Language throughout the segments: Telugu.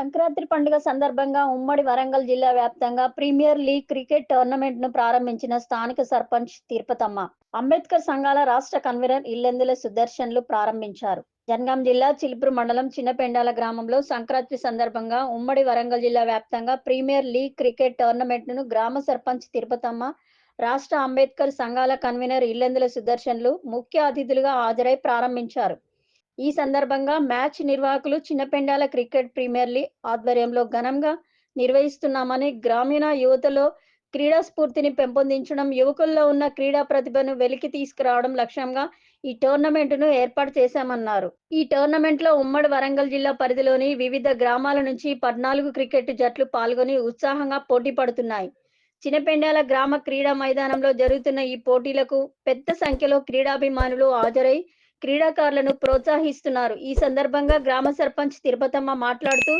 సంక్రాంతి పండుగ సందర్భంగా ఉమ్మడి వరంగల్ జిల్లా వ్యాప్తంగా ప్రీమియర్ లీగ్ క్రికెట్ టోర్నమెంట్ను ప్రారంభించిన స్థానిక సర్పంచ్ తిరుపతమ్మ. అంబేద్కర్ సంఘాల రాష్ట్ర కన్వీనర్ ఇల్లెందుల సుదర్శన్లు ప్రారంభించారు. జనగాం జిల్లా చిలుపురు మండలం చిన్నపెండాల గ్రామంలో సంక్రాంతి సందర్భంగా ఉమ్మడి వరంగల్ జిల్లా వ్యాప్తంగా ప్రీమియర్ లీగ్ క్రికెట్ టోర్నమెంట్ను గ్రామ సర్పంచ్ తిరుపతమ్మ రాష్ట్ర అంబేద్కర్ సంఘాల కన్వీనర్ ఇల్లెందుల సుదర్శన్లు ముఖ్య అతిథులుగా హాజరై ప్రారంభించారు. ఈ సందర్భంగా మ్యాచ్ నిర్వాహకులు చిన్నపెండాల క్రికెట్ ప్రీమియర్ లీగ్ ఆధ్వర్యంలో ఘనంగా నిర్వహిస్తున్నామని గ్రామీణ యువతలో క్రీడా స్ఫూర్తిని పెంపొందించడం యువకుల్లో ఉన్న క్రీడా ప్రతిభను వెలికి తీసుకురావడం లక్ష్యంగా ఈ టోర్నమెంట్ను ఏర్పాటు చేశామన్నారు. ఈ టోర్నమెంట్లో ఉమ్మడి వరంగల్ జిల్లా పరిధిలోని వివిధ గ్రామాల నుంచి పద్నాలుగు క్రికెట్ జట్లు పాల్గొని ఉత్సాహంగా పోటీ పడుతున్నాయి. చిన్నపెండాల గ్రామ క్రీడా మైదానంలో జరుగుతున్న ఈ పోటీలకు పెద్ద సంఖ్యలో క్రీడాభిమానులు హాజరై క్రీడాకారులను ప్రోత్సహిస్తున్నారు. ఈ సందర్భంగా గ్రామ సర్పంచ్ తిరుపతమ్మ మాట్లాడుతూ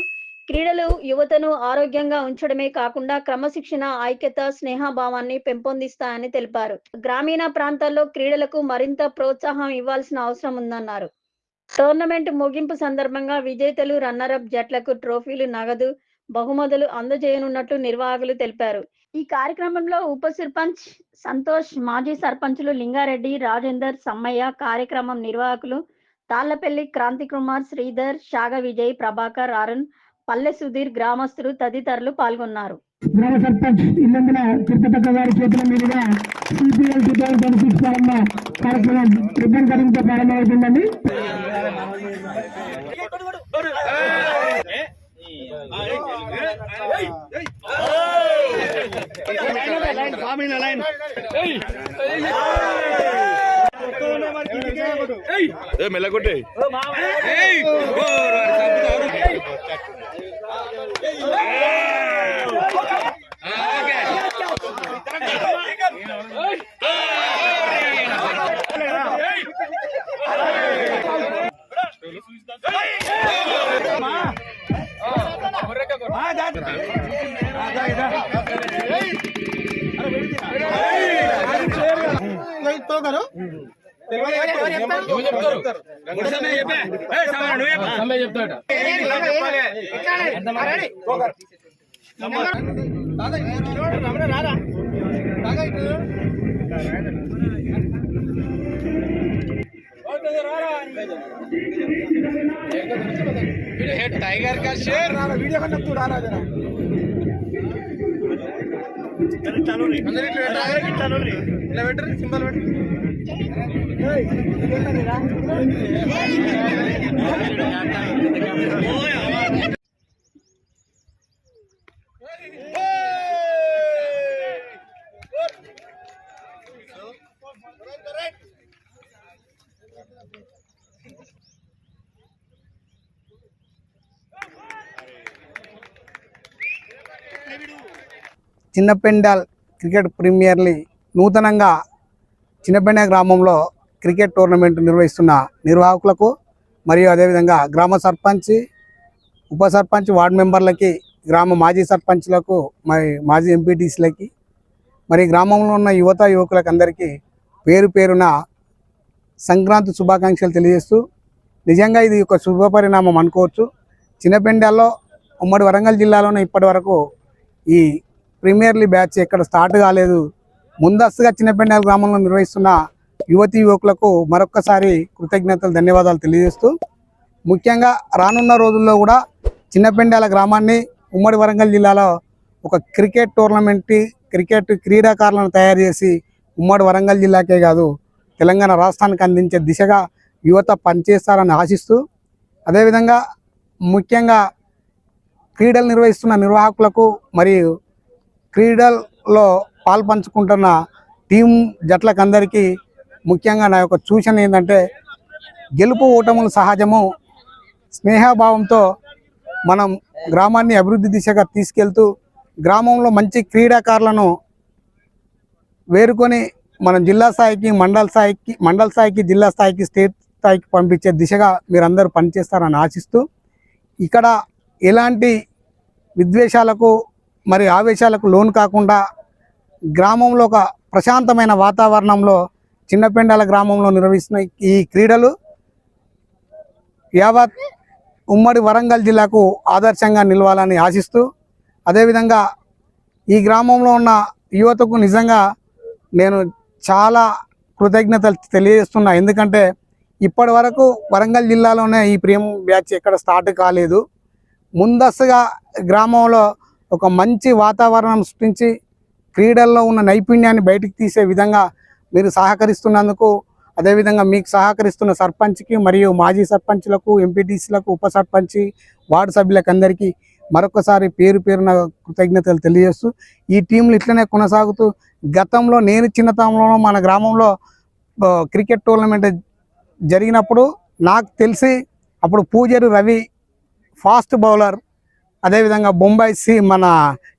క్రీడలు యువతను ఆరోగ్యంగా ఉంచడమే కాకుండా క్రమశిక్షణ ఐక్యత స్నేహభావాన్ని పెంపొందిస్తాయని తెలిపారు. గ్రామీణ ప్రాంతాల్లో క్రీడలకు మరింత ప్రోత్సాహం ఇవ్వాల్సిన అవసరం ఉందన్నారు. టోర్నమెంట్ ముగింపు సందర్భంగా విజేతలు రన్నరప్ జట్లకు ట్రోఫీలు నగదు బహుమతులు అందజేయనున్నట్లు నిర్వాహకులు తెలిపారు ఈ కార్యక్రమంలో ఉప సర్పంచ్ సంతోష్ మాజీ సర్పంచులు లింగారెడ్డి రాజేందర్ సమ్మయ్య కార్యక్రమం నిర్వాహకులు తాళ్ళపల్లి క్రాంతి కుమార్ శ్రీధర్ షాగ విజయ్ ప్రభాకర్ అరుణ్ పల్లె సుధీర్ గ్రామస్తులు తదితరులు పాల్గొన్నారు గ్రామ సర్పంచ్ ఇల్లందుల తిరుపతక్క గారి చేతుల మీదుగా CPL two thousand twenty six ప్రారంభ కార్యక్రమం రిబ్బన్ కటింగ్తో ప్రారంభమవుతుందండి নামবি না লাইন। এই এই মেলা কোটে? এই গোর రారా टाइगर का शेर वीडियो करना तू डाला जरा चालू रही टाइगर की चालू रही सिंबल बैठ చిన్నపెండాల్ క్రికెట్ ప్రీమియర్ లీగ్ నూతనంగా చిన్నపెండ గ్రామంలో క్రికెట్ టోర్నమెంట్ నిర్వహిస్తున్న నిర్వాహకులకు మరియు అదేవిధంగా గ్రామ సర్పంచ్ ఉప సర్పంచ్ వార్డు మెంబర్లకి గ్రామ మాజీ సర్పంచ్లకు మరి మాజీ ఎంపీటీసీలకి మరి గ్రామంలో ఉన్న యువత యువకులకు అందరికీ పేరు పేరున సంక్రాంతి శుభాకాంక్షలు తెలియజేస్తూ నిజంగా ఇది ఒక శుభ పరిణామం అనుకోవచ్చు. చిన్నపెండాల్లో ఉమ్మడి వరంగల్ జిల్లాలోనే ఇప్పటి వరకు ఈ ప్రీమియర్లీ బ్యాచ్ ఎక్కడ స్టార్ట్ కాలేదు. ముందస్తుగా చిన్నపెండాల గ్రామంలో నిర్వహిస్తున్న యువతి యువకులకు మరొక్కసారి కృతజ్ఞతలు ధన్యవాదాలు తెలియజేస్తూ ముఖ్యంగా రానున్న రోజుల్లో కూడా చిన్నపెండాల గ్రామాన్ని ఉమ్మడి వరంగల్ జిల్లాలో ఒక క్రికెట్ టోర్నమెంట్ క్రికెట్ క్రీడాకారులను తయారు చేసి ఉమ్మడి వరంగల్ జిల్లాకే కాదు తెలంగాణ రాష్ట్రానికి అందించే దిశగా యువత పనిచేస్తారని ఆశిస్తూ అదేవిధంగా ముఖ్యంగా క్రీడలు నిర్వహిస్తున్న నిర్వాహకులకు మరియు క్రీడల్లో పాల్పంచుకుంటున్న టీం జట్లకందరికీ ముఖ్యంగా నా యొక్క సూచన ఏంటంటే గెలుపు ఓటములు సహజము స్నేహభావంతో మనం గ్రామాన్ని అభివృద్ధి దిశగా తీసుకెళ్తూ గ్రామంలో మంచి క్రీడాకారులను వేరుకొని మనం జిల్లా స్థాయికి మండల స్థాయికి మండల స్థాయికి జిల్లా స్థాయికి స్టేట్ స్థాయికి పంపించే దిశగా మీరందరూ పనిచేస్తారని ఆశిస్తూ ఇక్కడ ఎలాంటి విద్వేషాలకు మరి ఆవేశాలకు లోను కాకుండా గ్రామంలో ఒక ప్రశాంతమైన వాతావరణంలో చిన్నపెండాల గ్రామంలో నిర్వహిస్తున్న ఈ క్రీడలు యావత్ ఉమ్మడి వరంగల్ జిల్లాకు ఆదర్శంగా నిలవాలని ఆశిస్తూ అదేవిధంగా ఈ గ్రామంలో ఉన్న యువతకు నిజంగా నేను చాలా కృతజ్ఞతలు తెలియజేస్తున్నా. ఎందుకంటే ఇప్పటి వరకు వరంగల్ జిల్లాలోనే ఈ ప్రేమ బ్యాచ్ ఎక్కడ స్టార్ట్ కాలేదు. ముందస్తుగా గ్రామంలో ఒక మంచి వాతావరణం సృష్టించి క్రీడల్లో ఉన్న నైపుణ్యాన్ని బయటికి తీసే విధంగా మీరు సహకరిస్తున్నందుకు అదేవిధంగా మీకు సహకరిస్తున్న సర్పంచ్కి మరియు మాజీ సర్పంచ్లకు ఎంపీటీసీలకు ఉప సర్పంచ్ వార్డు సభ్యులకందరికీ మరొకసారి పేరు పేరున కృతజ్ఞతలు తెలియజేస్తూ ఈ టీంలు ఇట్లనే కొనసాగుతూ గతంలో నేను చిన్నతనంలో మన గ్రామంలో క్రికెట్ టోర్నమెంట్ జరిగినప్పుడు నాకు తెలిసి అప్పుడు పూజారి రవి ఫాస్ట్ బౌలర్ అదేవిధంగా బొంబాయి సి మన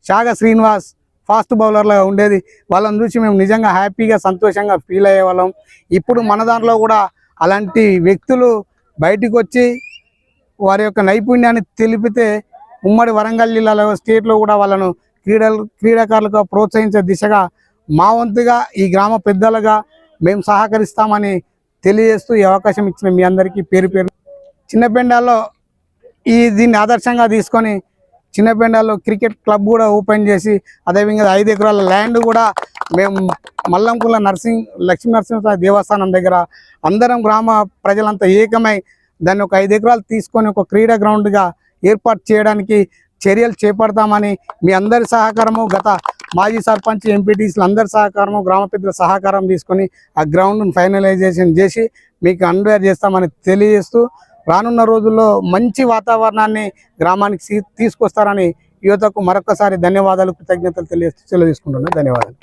షాగ శ్రీనివాస్ ఫాస్ట్ బౌలర్లో ఉండేది. వాళ్ళని చూసి మేము నిజంగా హ్యాపీగా సంతోషంగా ఫీల్ అయ్యేవాళ్ళం. ఇప్పుడు మన దాంట్లో కూడా అలాంటి వ్యక్తులు బయటకు వచ్చి వారి యొక్క నైపుణ్యాన్ని తెలిపితే ఉమ్మడి వరంగల్ జిల్లాలో స్టేట్లో కూడా వాళ్ళను క్రీడలు క్రీడాకారులుగా ప్రోత్సహించే దిశగా మా వంతుగా ఈ గ్రామ పెద్దలుగా మేము సహకరిస్తామని తెలియజేస్తూ ఈ అవకాశం ఇచ్చిన మీ అందరికీ పేరు పేరు. చిన్నపెండాల్లో ఈ దీన్ని ఆదర్శంగా తీసుకొని చిన్నపెండాల్లో క్రికెట్ క్లబ్ కూడా ఓపెన్ చేసి అదేవిధంగా ఐదు ఎకరాల ల్యాండ్ కూడా మేము మల్లంకుల నర్సింగ్ లక్ష్మీ నరసింహ దేవస్థానం దగ్గర అందరం గ్రామ ప్రజలంతా ఏకమై దాన్ని ఒక ఐదు ఎకరాలు తీసుకొని ఒక క్రీడా గ్రౌండ్గా ఏర్పాటు చేయడానికి చర్యలు చేపడతామని మీ అందరి సహకారము గత మాజీ సర్పంచ్ ఎంపీటీసీలు అందరి సహకారము గ్రామ పెద్దల సహకారం తీసుకొని ఆ గ్రౌండ్ను ఫైనలైజేషన్ చేసి మీకు అన్వేర్ చేస్తామని తెలియజేస్తూ రానున్న రోజుల్లో మంచి వాతావరణాన్ని గ్రామానికి తీసుకొస్తారని యువతకు మరొకసారి ధన్యవాదాలు కృతజ్ఞతలు తెలియ సెలవు తీసుకుంటున్నాను ధన్యవాదాలు.